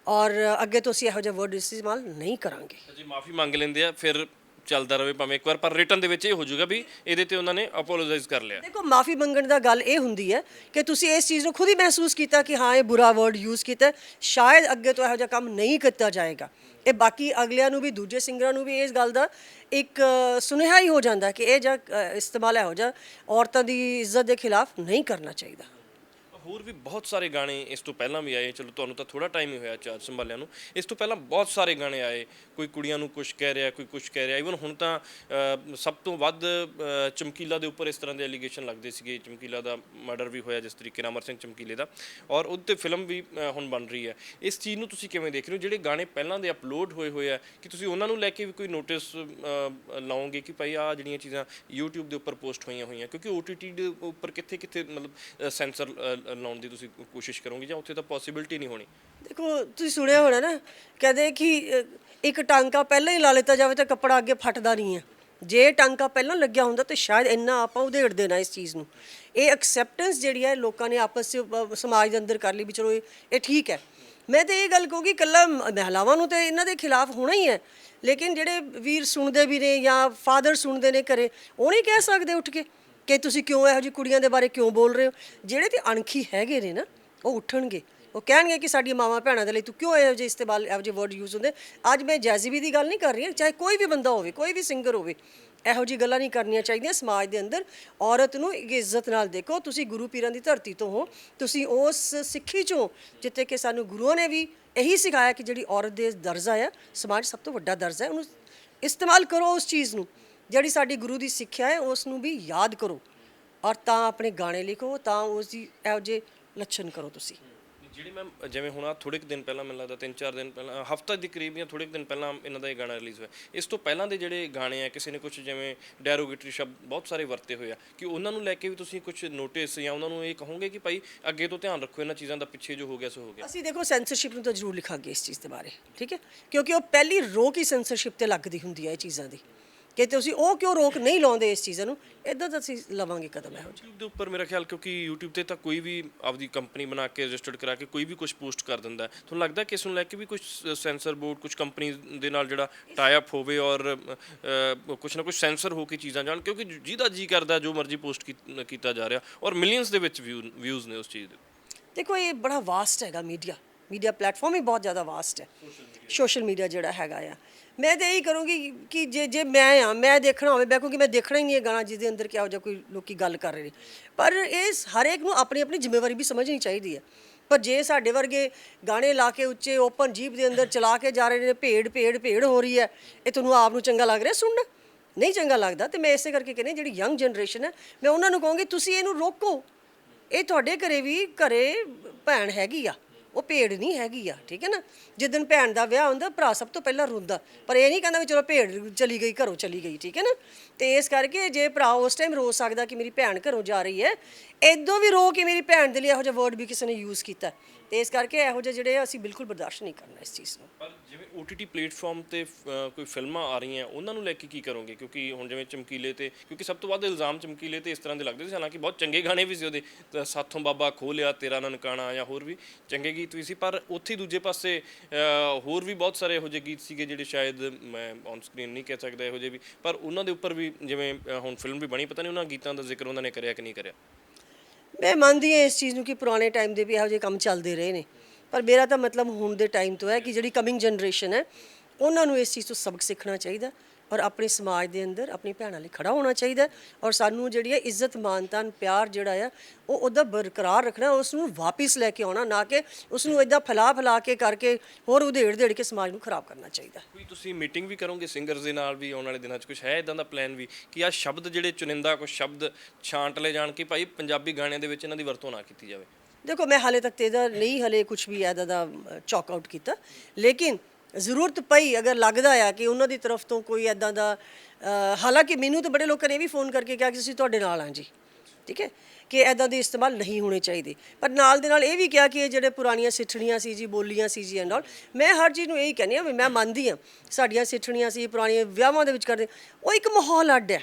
ਔਰ ਅੱਗੇ ਤੋਂ ਅਸੀਂ ਇਹੋ ਜਿਹਾ ਵਰਡ ਇਸਤੇਮਾਲ ਨਹੀਂ ਕਰਾਂਗੇ। ਜੀ ਮਾਫੀ ਮੰਗ ਲੈਂਦੇ ਆ ਫਿਰ ਚੱਲਦਾ ਰਵੇ ਭਾਵੇਂ ਇੱਕ ਵਾਰ, ਪਰ ਰਿਟਰਨ ਦੇ ਵਿੱਚ ਇਹ ਹੋ ਜਾਊਗਾ ਵੀ ਇਹਦੇ ਤੇ ਉਹਨਾਂ ਨੇ ਅਪੋਲੋਜਾਈਜ਼ ਕਰ ਲਿਆ। ਦੇਖੋ, ਮਾਫੀ ਮੰਗਣ ਦਾ ਗੱਲ ਇਹ ਹੁੰਦੀ ਹੈ ਕਿ ਤੁਸੀਂ ਇਸ ਚੀਜ਼ ਨੂੰ ਖੁਦ ਹੀ ਮਹਿਸੂਸ ਕੀਤਾ ਕਿ ਹਾਂ, ਇਹ ਬੁਰਾ ਵਰਡ ਯੂਜ਼ ਕੀਤਾ ਸ਼ਾਇਦ ਅੱਗੇ ਤੋਂ ਇਹੋ ਜਿਹਾ ਕੰਮ ਨਹੀਂ ਕੀਤਾ ਜਾਏਗਾ। ਇਹ ਬਾਕੀ ਅਗਲਿਆਂ ਨੂੰ ਵੀ, ਦੂਜੇ ਸਿੰਗਰਾਂ ਨੂੰ ਵੀ ਇਸ ਗੱਲ ਦਾ ਇੱਕ ਸੁਨੇਹਾ ਹੀ ਹੋ ਜਾਂਦਾ ਕਿ ਇਹ ਜਿਹਾ ਇਸਤੇਮਾਲ ਇਹੋ ਜਿਹਾ ਔਰਤਾਂ ਦੀ ਇੱਜ਼ਤ ਦੇ ਖਿਲਾਫ ਨਹੀਂ ਕਰਨਾ ਚਾਹੀਦਾ। ਹੋਰ ਵੀ ਬਹੁਤ ਸਾਰੇ ਗਾਣੇ ਇਸ ਤੋਂ ਪਹਿਲਾਂ ਵੀ ਆਏ। ਚਲੋ ਤੁਹਾਨੂੰ ਤਾਂ ਥੋੜਾ ਟਾਈਮ ਹੀ ਹੋਇਆ ਚਾਰ ਸੰਭਾਲਿਆਂ ਨੂੰ। ਇਸ ਤੋਂ ਪਹਿਲਾਂ ਬਹੁਤ ਸਾਰੇ ਗਾਣੇ ਆਏ। ਕੋਈ ਕੁੜੀਆਂ ਨੂੰ ਕੁਝ ਕਹਿ ਰਿਹਾ ਕੋਈ ਕੁਝ ਕਹਿ ਰਿਹਾ। ਈਵਨ ਹੁਣ ਤਾਂ ਅ, ਸਭ ਤੋਂ ਵੱਧ ਅ, ਚਮਕੀਲਾ ਦੇ ਉੱਪਰ ਇਸ ਤਰ੍ਹਾਂ ਦੇ ਐਲੀਗੇਸ਼ਨ ਲੱਗਦੇ ਸੀਗੇ। ਚਮਕੀਲਾ ਦਾ ਮਰਡਰ ਵੀ ਹੋਇਆ ਜਿਸ ਤਰੀਕੇ ਨਾਲ ਅਮਰ ਸਿੰਘ ਚਮਕੀਲੇ ਦਾ। ਔਰ ਉਹਦੇ ਤੇ ਫਿਲਮ ਵੀ ਅ, ਹੁਣ ਬਣ ਰਹੀ ਹੈ। ਇਸ ਚੀਜ਼ ਨੂੰ ਤੁਸੀਂ ਕਿਵੇਂ ਦੇਖ ਰਹੇ ਹੋ? ਜਿਹੜੇ ਗਾਣੇ ਪਹਿਲਾਂ ਦੇ ਅਪਲੋਡ ਹੋਏ ਹੋਏ ਆ ਕਿ ਤੁਸੀਂ ਉਹਨਾਂ ਨੂੰ ਲੈ ਕੇ ਵੀ ਕੋਈ ਨੋਟਿਸ ਲਾਓਗੇ ਕਿ ਭਾਈ ਆ ਜਿਹੜੀਆਂ ਚੀਜ਼ਾਂ YouTube ਦੇ ਉੱਪਰ ਪੋਸਟ ਹੋਈਆਂ ਹੋਈਆਂ? ਕਿਉਂਕਿ OTT ਦੇ ਉੱਪਰ ਕਿੱਥੇ ਕਿੱਥੇ ਮਤਲਬ ਸੈਂਸਰ ਲਾਉਣ ਦੀ ਤੁਸੀਂ ਕੋਸ਼ਿਸ਼ ਕਰੋਗੇ ਜਾਂ ਉੱਥੇ ਤਾਂ ਪੋਸਿਬਿਲਿਟੀ ਨਹੀਂ ਹੋਣੀ? ਦੇਖੋ ਤੁਸੀਂ ਸੁਣਿਆ ਹੋਣਾ ਨਾ ਕਹਿੰਦੇ ਕਿ ਅ, ਇੱਕ ਟਾਂਕਾ ਪਹਿਲਾਂ ਹੀ ਲਾ ਲਿੱਤਾ ਜਾਵੇ ਤਾਂ ਕੱਪੜਾ ਅੱਗੇ ਫਟਦਾ ਨਹੀਂ ਹੈ। ਜੇ ਟਾਂਕਾ ਪਹਿਲਾਂ ਲੱਗਿਆ ਹੁੰਦਾ ਤਾਂ ਸ਼ਾਇਦ ਇੰਨਾ ਆਪਾਂ ਉਧੇੜ ਦੇਣਾ ਇਸ ਚੀਜ਼ ਨੂੰ। ਇਹ ਐਕਸੈਪਟੈਂਸ ਜਿਹੜੀ ਹੈ ਲੋਕਾਂ ਨੇ ਆਪਸ ਵਿੱਚ ਸਮਾਜ ਦੇ ਅੰਦਰ ਕਰ ਲਈ ਵੀ ਚਲੋ ਇਹ ਇਹ ਠੀਕ ਹੈ। ਮੈਂ ਤੇ ਇਹ ਗੱਲ ਕਹੂੰਗੀ ਇਕੱਲਾ ਮਹਿਲਾਵਾਂ ਨੂੰ ਤੇ ਇਹਨਾਂ ਦੇ ਖਿਲਾਫ ਹੋਣਾ ਹੀ ਹੈ। ਲੇਕਿਨ ਜਿਹੜੇ ਵੀਰ ਸੁਣਦੇ ਵੀ ਨੇ ਜਾਂ ਫਾਦਰ ਸੁਣਦੇ ਨੇ ਘਰੇ ਉਹ ਨਹੀਂ ਕਹਿ ਸਕਦੇ ਉੱਠ ਕੇ। ਕਿ ਤੁਸੀਂ ਕਿਉਂ ਇਹੋ ਜਿਹੀ ਕੁੜੀਆਂ ਦੇ ਬਾਰੇ ਕਿਉਂ ਬੋਲ ਰਹੇ ਹੋ? ਜਿਹੜੇ ਤੇ ਅਣਖੀ ਹੈਗੇ ਨੇ ਨਾ, ਉਹ ਉੱਠਣਗੇ। ਉਹ ਕਹਿਣਗੇ ਕਿ ਸਾਡੀ ਮਾਵਾਂ ਭੈਣਾਂ ਦੇ ਲਈ ਤੂੰ ਕਿਉਂ ਇਹੋ ਜਿਹੇ ਇਸਤੇਮਾਲ, ਇਹੋ ਜਿਹੇ ਵਰਡ ਯੂਜ਼ ਹੁੰਦੇ? ਅੱਜ ਮੈਂ ਜੈਜ਼ੀਬੀ ਦੀ ਗੱਲ ਨਹੀਂ ਕਰ ਰਹੀ ਚਾਹੇ ਕੋਈ ਵੀ ਬੰਦਾ ਹੋਵੇ, ਕੋਈ ਵੀ ਸਿੰਗਰ ਹੋਵੇ, ਇਹੋ ਜਿਹੀ ਗੱਲਾਂ ਨਹੀਂ ਕਰਨੀਆਂ ਚਾਹੀਦੀਆਂ ਸਮਾਜ ਦੇ ਅੰਦਰ। ਔਰਤ ਨੂੰ ਇੱਜ਼ਤ ਨਾਲ ਦੇਖੋ, ਤੁਸੀਂ ਗੁਰੂ ਪੀਰਾਂ ਦੀ ਧਰਤੀ ਤੋਂ ਹੋ, ਤੁਸੀਂ ਉਸ ਸਿੱਖੀ ਚੋਂ, ਜਿੱਥੇ ਕਿ ਸਾਨੂੰ ਗੁਰੂਆਂ ਨੇ ਵੀ ਇਹੀ ਸਿਖਾਇਆ ਕਿ ਜਿਹੜੀ ਔਰਤ ਦੇ ਦਰਜਾ ਆ, ਸਮਾਜ ਸਭ ਤੋਂ ਵੱਡਾ ਦਰਜਾ ਹੈ, ਉਹਨੂੰ ਇਸਤੇਮਾਲ ਕਰੋ ਉਸ ਚੀਜ਼ ਨੂੰ। ਜਿਹੜੀ ਸਾਡੀ ਗੁਰੂ ਦੀ ਸਿੱਖਿਆ ਹੈ ਉਸ ਨੂੰ ਵੀ ਯਾਦ ਕਰੋ। ਔਰ ਤਾਂ ਆਪਣੇ ਗਾਣੇ ਲਿਖੋ ਤਾਂ ਉਸ ਦੀ ਇਹੋ ਜਿਹੇ ਲੱਛਣ ਕਰੋ ਤੁਸੀਂ। ਜਿਹੜੀ ਮੈਂ ਜਿਵੇਂ ਹੁਣ ਆ ਥੋੜੇ ਕੁ ਦਿਨ ਪਹਿਲਾਂ ਮੈਨੂੰ ਲੱਗਦਾ 3-4 ਦਿਨ ਪਹਿਲਾਂ ਹਫਤਾ ਦੇ ਕਰੀਬ ਜਾਂ ਥੋੜੇ ਕੁ ਦਿਨ ਪਹਿਲਾਂ ਇਹਨਾਂ ਦਾ ਇਹ ਗਾਣਾ ਰਿਲੀਜ਼ ਹੋਇਆ। ਇਸ ਤੋਂ ਪਹਿਲਾਂ ਦੇ ਜਿਹੜੇ ਗਾਣੇ ਆ ਕਿਸੇ ਨੇ ਕੁਝ ਜਿਵੇਂ ਡੈਰੋਗੇਟਰੀ ਸ਼ਬਦ ਬਹੁਤ ਸਾਰੇ ਵਰਤੇ ਹੋਏ ਆ ਕਿ ਉਹਨਾਂ ਨੂੰ ਲੈ ਕੇ ਵੀ ਤੁਸੀਂ ਕੁਝ ਨੋਟਿਸ ਜਾਂ ਉਹਨਾਂ ਨੂੰ ਇਹ ਕਹੋਗੇ ਕਿ ਭਾਈ ਅੱਗੇ ਤੋਂ ਧਿਆਨ ਰੱਖੋ ਇਹਨਾਂ ਚੀਜ਼ਾਂ ਦਾ ਪਿੱਛੇ ਜੋ ਹੋ ਗਿਆ ਸੋ ਹੋ ਗਿਆ। ਅਸੀਂ ਦੇਖੋ ਸੈਂਸਰਸ਼ਿਪ ਨੂੰ ਤਾਂ ਜ਼ਰੂਰ ਲਿਖਾਂਗੇ ਇਸ ਚੀਜ਼ ਦੇ ਬਾਰੇ ਠੀਕ ਹੈ? ਕਿਉਂਕਿ ਉਹ ਪਹਿਲੀ ਰੋਕ ਹੀ ਸੈਂਸਰਸ਼ਿਪ ਤੇ ਲੱਗਦੀ ਹੁੰਦੀ ਹੈ ਇਹ ਚੀਜ਼ਾਂ ਦੀ। ਕਿ ਤੁਸੀਂ ਉਹ ਕਿਉਂ ਰੋਕ ਨਹੀਂ ਲਾਉਂਦੇ ਇਸ ਚੀਜ਼ਾਂ ਨੂੰ? ਇਦਾਂ ਤਾਂ ਅਸੀਂ ਲਵਾਂਗੇ ਕਦਮ ਇਹੋ ਜਿਹਾ। YouTube ਦੇ ਉੱਪਰ ਮੇਰਾ ਖਿਆਲ ਕਿਉਂਕਿ YouTube ਤੇ ਤਾਂ ਕੋਈ ਵੀ ਆਪਦੀ ਕੰਪਨੀ ਬਣਾ ਕੇ ਰਜਿਸਟਰਡ ਕਰਾ ਕੇ ਕੋਈ ਵੀ ਕੁਝ ਪੋਸਟ ਕਰ ਦਿੰਦਾ। ਤੁਹਾਨੂੰ ਲੱਗਦਾ ਕਿ ਇਸ ਨੂੰ ਲੈ ਕੇ ਵੀ ਕੁਝ ਸੈਂਸਰ ਬੋਰਡ ਕੁਝ ਕੰਪਨੀ ਦੇ ਨਾਲ ਜਿਹੜਾ ਟਾਈ ਅਪ ਹੋਵੇ ਔਰ ਕੁਝ ਨਾ ਕੁਝ ਸੈਂਸਰ ਹੋ ਕੇ ਚੀਜ਼ਾਂ ਜਾਣ ਕਿਉਂਕਿ ਜਿਹਦਾ ਜੀ ਕਰਦਾ ਜੋ ਮਰਜ਼ੀ ਪੋਸਟ ਕੀਤਾ ਜਾ ਰਿਹਾ ਔਰ ਮਿਲੀਅਨਸ ਦੇ ਵਿੱਚ ਵਿਊਜ਼ ਨੇ ਉਸ ਚੀਜ਼ ਦੇ। ਦੇਖੋ ਇਹ ਬੜਾ ਵਾਸਟ ਹੈਗਾ ਮੀਡੀਆ ਮੀਡੀਆ ਪਲੇਟਫਾਰਮ ਹੀ ਬਹੁਤ ਜ਼ਿਆਦਾ ਵਾਸਟ ਹੈ। ਸੋਸ਼ਲ ਮੀਡੀਆ ਜਿਹੜਾ ਹੈਗਾ ਆ। ਮੈਂ ਤਾਂ ਇਹੀ ਕਰੂੰਗੀ ਕਿ ਜੇ ਜੇ ਮੈਂ ਆ, ਮੈਂ ਦੇਖਣਾ ਹੋਵੇ, ਮੈਂ ਕਿਉਂਕਿ ਮੈਂ ਦੇਖਣਾ ਹੀ ਨਹੀਂ ਇਹ ਗਾਣਾ ਜਿਹਦੇ ਅੰਦਰ ਕਿਹੋ ਜਿਹਾ ਕੋਈ ਲੋਕੀ ਗੱਲ ਕਰ ਰਹੇ ਨੇ। ਪਰ ਇਹ ਹਰੇਕ ਨੂੰ ਆਪਣੀ ਆਪਣੀ ਜ਼ਿੰਮੇਵਾਰੀ ਵੀ ਸਮਝਣੀ ਚਾਹੀਦੀ ਹੈ। ਪਰ ਜੇ ਸਾਡੇ ਵਰਗੇ ਗਾਣੇ ਲਾ ਕੇ ਉੱਚੇ ਓਪਨ ਜੀਪ ਦੇ ਅੰਦਰ ਚਲਾ ਕੇ ਜਾ ਰਹੇ ਨੇ ਭੇੜ ਭੇੜ ਭੇੜ ਹੋ ਰਹੀ ਹੈ, ਇਹ ਤੁਹਾਨੂੰ ਆਪ ਨੂੰ ਚੰਗਾ ਲੱਗ ਰਿਹਾ? ਸੁਣਨਾ ਨਹੀਂ ਚੰਗਾ ਲੱਗਦਾ ਤੇ ਮੈਂ ਇਸੇ ਕਰਕੇ ਕਹਿੰਦੀ ਜਿਹੜੀ ਯੰਗ ਜਨਰੇਸ਼ਨ ਹੈ, ਮੈਂ ਉਹਨਾਂ ਨੂੰ ਕਹੂੰਗੀ, ਤੁਸੀਂ ਇਹਨੂੰ ਰੋਕੋ। ਇਹ ਤੁਹਾਡੇ ਘਰੇ ਵੀ ਘਰੇ ਭੈਣ ਹੈਗੀ ਆ। ਉਹ ਭੇੜ ਨਹੀਂ ਹੈਗੀ ਆ, ਠੀਕ ਹੈ ਨਾ? ਜਿੱਦਨ ਭੈਣ ਦਾ ਵਿਆਹ ਹੁੰਦਾ, ਭਰਾ ਸਭ ਤੋਂ ਪਹਿਲਾਂ ਰੋਂਦਾ। ਪਰ ਇਹ ਨਹੀਂ ਕਹਿੰਦਾ ਵੀ ਚਲੋ ਭੇੜ ਚਲੀ ਗਈ, ਘਰੋਂ ਚਲੀ ਗਈ, ਠੀਕ ਹੈ ਨਾ? ਤੇ ਇਸ ਕਰਕੇ ਜੇ ਭਰਾ ਉਸ ਟਾਈਮ ਰੋ ਸਕਦਾ ਕਿ ਮੇਰੀ ਭੈਣ ਘਰੋਂ ਜਾ ਰਹੀ ਹੈ ਇਦੋਂ ਵੀ ਰੋ ਕੇ ਮੇਰੀ ਭੈਣ ਦੇ ਲਈ ਇਹੋ ਜਿਹਾ ਵਰਡ ਵੀ ਕਿਸੇ ਨੇ ਯੂਜ਼ ਕੀਤਾ। ਤੇ ਇਸ ਕਰਕੇ ਇਹੋ ਜਿਹੇ ਜਿਹੜੇ ਅਸੀਂ ਬਿਲਕੁਲ ਬਰਦਾਸ਼ਤ ਨਹੀਂ ਕਰਨਾ ਇਸ ਚੀਜ਼ ਨੂੰ। ਪਰ ਜਿਵੇਂ OTT ਪਲੇਟਫਾਰਮ ਤੇ ਅ, ਕੋਈ ਫਿਲਮਾਂ ਆ ਰਹੀਆਂ ਉਹਨਾਂ ਨੂੰ ਲੈ ਕੇ ਕੀ ਕਰੋਗੇ? ਕਿਉਂਕਿ ਹੁਣ ਜਿਵੇਂ ਚਮਕੀਲੇ ਤੇ ਕਿਉਂਕਿ ਸਭ ਤੋਂ ਵੱਧ ਇਲਜ਼ਾਮ ਚਮਕੀਲੇ ਤੇ ਇਸ ਤਰ੍ਹਾਂ ਦੇ ਲੱਗਦੇ ਸੀ ਹਾਲਾਂਕਿ ਬਹੁਤ ਚੰਗੇ ਗਾਣੇ ਵੀ ਸੀ ਉਹਦੇ। ਤਾਂ ਸਾਥੋਂ ਬਾਬਾ ਖੋਹ ਤੇਰਾ ਨਨਕਾਣਾ ਜਾਂ ਹੋਰ ਵੀ ਚੰਗੇ ਗੀਤ ਵੀ ਸੀ ਪਰ ਉੱਥੇ ਹੀ ਦੂਜੇ ਪਾਸੇ ਅ, ਹੋਰ ਵੀ ਬਹੁਤ ਸਾਰੇ ਇਹੋ ਜਿਹੇ ਗੀਤ ਸੀਗੇ ਜਿਹੜੇ ਸ਼ਾਇਦ ਮੈਂ ਔਨ ਸਕਰੀਨ ਨਹੀਂ ਕਹਿ ਸਕਦਾ ਇਹੋ ਜਿਹੇ ਵੀ ਪਰ ਉਹਨਾਂ ਦੇ ਉੱਪਰ ਵੀ ਜਿਵੇਂ ਅ, ਹੁਣ ਫਿਲਮ ਵੀ ਬਣੀ ਪਤਾ ਨਹੀਂ ਉਹਨਾਂ ਗੀਤਾਂ ਦਾ ਜ਼ਿਕਰ ਉਹਨਾਂ ਨੇ ਕਰਿਆ ਕਿ ਨਹੀਂ ਕਰਿਆ। ਮੈਂ ਮੰਨਦੀ ਹਾਂ ਇਸ ਚੀਜ਼ ਨੂੰ ਕਿ ਪੁਰਾਣੇ ਟਾਈਮ ਦੇ ਵੀ ਇਹੋ ਜਿਹੇ ਕੰਮ ਚੱਲਦੇ ਰਹੇ ਨੇ। ਪਰ ਮੇਰਾ ਤਾਂ ਮਤਲਬ ਹੁਣ ਦੇ ਟਾਈਮ ਤੋਂ ਹੈ ਕਿ ਜਿਹੜੀ ਕਮਿੰਗ ਜਨਰੇਸ਼ਨ ਹੈ, ਉਹਨਾਂ ਨੂੰ ਇਸ ਚੀਜ਼ ਤੋਂ ਸਬਕ ਸਿੱਖਣਾ ਚਾਹੀਦਾ। ਔਰ ਆਪਣੇ ਸਮਾਜ ਦੇ ਅੰਦਰ ਆਪਣੀ ਭੈਣਾਂ ਲਈ ਖੜਾ ਹੋਣਾ ਚਾਹੀਦਾ ਔਰ ਸਾਨੂੰ ਜਿਹੜੀ ਹੈ ਇੱਜ਼ਤ ਮਾਨਤਾਨ ਪਿਆਰ ਜਿਹੜਾ ਆ ਉਹ ਉਹਦਾ ਬਰਕਰਾਰ ਰੱਖਣਾ ਉਸ ਨੂੰ ਵਾਪਿਸ ਲੈ ਕੇ ਆਉਣਾ ਨਾ ਕਿ ਉਸ ਨੂੰ ਇਦਾਂ ਫੈਲਾ ਫੈਲਾ ਕੇ ਕਰਕੇ ਹੋਰ ਉਧੇੜ ਦੇੜ ਕੇ ਸਮਾਜ ਨੂੰ ਖਰਾਬ ਕਰਨਾ ਚਾਹੀਦਾ ਕੋਈ ਤੁਸੀਂ ਮੀਟਿੰਗ ਵੀ ਕਰੋਗੇ ਸਿੰਗਰਸ ਦੇ ਨਾਲ ਵੀ ਆਉਣ ਵਾਲੇ ਦਿਨਾਂ 'ਚ? ਕੁਝ ਹੈ ਇਦਾਂ ਦਾ ਪਲਾਨ ਵੀ ਕਿ ਆ ਸ਼ਬਦ ਜਿਹੜੇ ਚੁਣਿੰਦਾ ਕੁਝ ਸ਼ਬਦ ਛਾਂਟ ਲੈ ਜਾਣ ਕਿ ਭਾਈ ਪੰਜਾਬੀ ਗਾਣਿਆਂ ਦੇ ਵਿੱਚ ਇਹਨਾਂ ਦੀ ਵਰਤੋਂ ਨਾ ਕੀਤੀ ਜਾਵੇ? ਦੇਖੋ ਮੈਂ ਹਾਲੇ ਤੱਕ ਤੇ ਇਹਦਾ ਨਹੀਂ ਹਲੇ ਕੁਝ ਵੀ ਇਹਦਾ ਦਾ ਚੌਕ ਆਊਟ ਕੀਤਾ। ਲੇਕਿਨ ਜ਼ਰੂਰਤ ਪਈ ਅਗਰ ਲੱਗਦਾ ਆ ਕਿ ਉਹਨਾਂ ਦੀ ਤਰਫ ਤੋਂ ਕੋਈ ਐਦਾਂ ਦਾ ਅ, ਹਾਲਾਂਕਿ ਮੈਨੂੰ ਤਾਂ ਬੜੇ ਲੋਕਾਂ ਨੇ ਇਹ ਵੀ ਫੋਨ ਕਰਕੇ ਕਿਹਾ ਕਿ ਅਸੀਂ ਤੁਹਾਡੇ ਨਾਲ ਹਾਂ ਜੀ। ਠੀਕ ਹੈ? ਕਿ ਐਦਾਂ ਦੇ ਇਸਤੇਮਾਲ ਨਹੀਂ ਹੋਣੇ ਚਾਹੀਦੇ। ਪਰ ਨਾਲ ਦੇ ਨਾਲ ਇਹ ਵੀ ਕਿਹਾ ਕਿ ਇਹ ਜਿਹੜੇ ਪੁਰਾਣੀਆਂ ਸਿੱਠਣੀਆਂ ਸੀ ਜੀ ਬੋਲੀਆਂ ਸੀ ਜੀ ਐਂਡ ਆਲ ਮੈਂ ਹਰ ਚੀਜ਼ ਨੂੰ ਇਹੀ ਕਹਿੰਦੀ ਹਾਂ ਵੀ ਮੈਂ ਮੰਨਦੀ ਹਾਂ ਸਾਡੀਆਂ ਸਿੱਠਣੀਆਂ ਸੀ ਪੁਰਾਣੀਆਂ ਵਿਆਹਾਂ ਦੇ ਵਿੱਚ ਕਰਦੇ ਉਹ ਇੱਕ ਮਾਹੌਲ ਅੱਡ ਹੈ।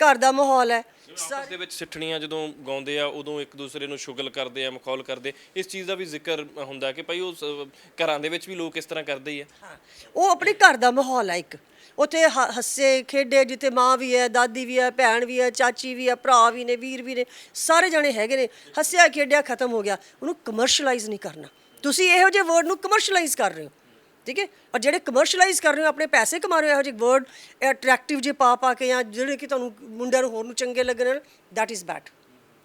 ਘਰ ਦਾ ਮਾਹੌਲ ਹੈ। ਆਪਸ ਦੇ ਵਿੱਚ ਸਿੱਠਣੀਆਂ ਜਦੋਂ ਗਾਉਂਦੇ ਆ ਉਦੋਂ ਇੱਕ ਦੂਸਰੇ ਨੂੰ ਸ਼ੁਗਲ ਕਰਦੇ ਆ ਮਖੌਲ ਕਰਦੇ। ਇਸ ਚੀਜ਼ ਦਾ ਵੀ ਜ਼ਿਕਰ ਹੁੰਦਾ ਕਿ ਭਾਈ ਉਹ ਸ- ਘਰਾਂ ਦੇ ਵਿੱਚ ਵੀ ਲੋਕ ਇਸ ਤਰ੍ਹਾਂ ਕਰਦੇ ਹੀ ਆ। ਹਾਂ ਉਹ ਆਪਣੇ ਘਰ ਦਾ ਮਾਹੌਲ ਹੈ ਇੱਕ। ਉੱਥੇ ਹ- ਹੱਸੇ ਖੇਡੇ ਜਿੱਥੇ ਮਾਂ ਵੀ ਹੈ ਦਾਦੀ ਵੀ ਹੈ ਭੈਣ ਵੀ ਹੈ ਚਾਚੀ ਵੀ ਹੈ ਭਰਾ ਵੀ ਨੇ ਵੀਰ ਵੀ ਨੇ ਸਾਰੇ ਜਣੇ ਹੈਗੇ ਨੇ। ਹੱਸਿਆ ਖੇਡਿਆ ਖਤਮ ਹੋ ਗਿਆ। ਉਹਨੂੰ ਕਮਰਸ਼ੀਅਲਾਈਜ਼ ਨਹੀਂ ਕਰਨਾ। ਤੁਸੀਂ ਇਹੋ ਜਿਹੇ ਵਰਡ ਨੂੰ ਕਮਰਸ਼ੀਅਲਾਈਜ਼ ਕਰ ਰਹੇ ਹੋ। ਠੀਕ ਹੈ? ਔਰ ਜਿਹੜੇ ਕਮਰਸ਼ੀਅਲਾਈਜ਼ ਕਰ ਰਹੇ ਹੋ ਆਪਣੇ ਪੈਸੇ ਕਮਾ ਰਹੇ ਹੋ ਇਹੋ ਜਿਹੇ ਵਰਡ ਅਟਰੈਕਟਿਵ ਜੇ ਪਾ ਪਾ ਕੇ ਜਾਂ ਜਿਹੜੇ ਕਿ ਤੁਹਾਨੂੰ ਮੁੰਡਿਆਂ ਨੂੰ ਹੋਰ ਨੂੰ ਚੰਗੇ ਲੱਗਣ that is bad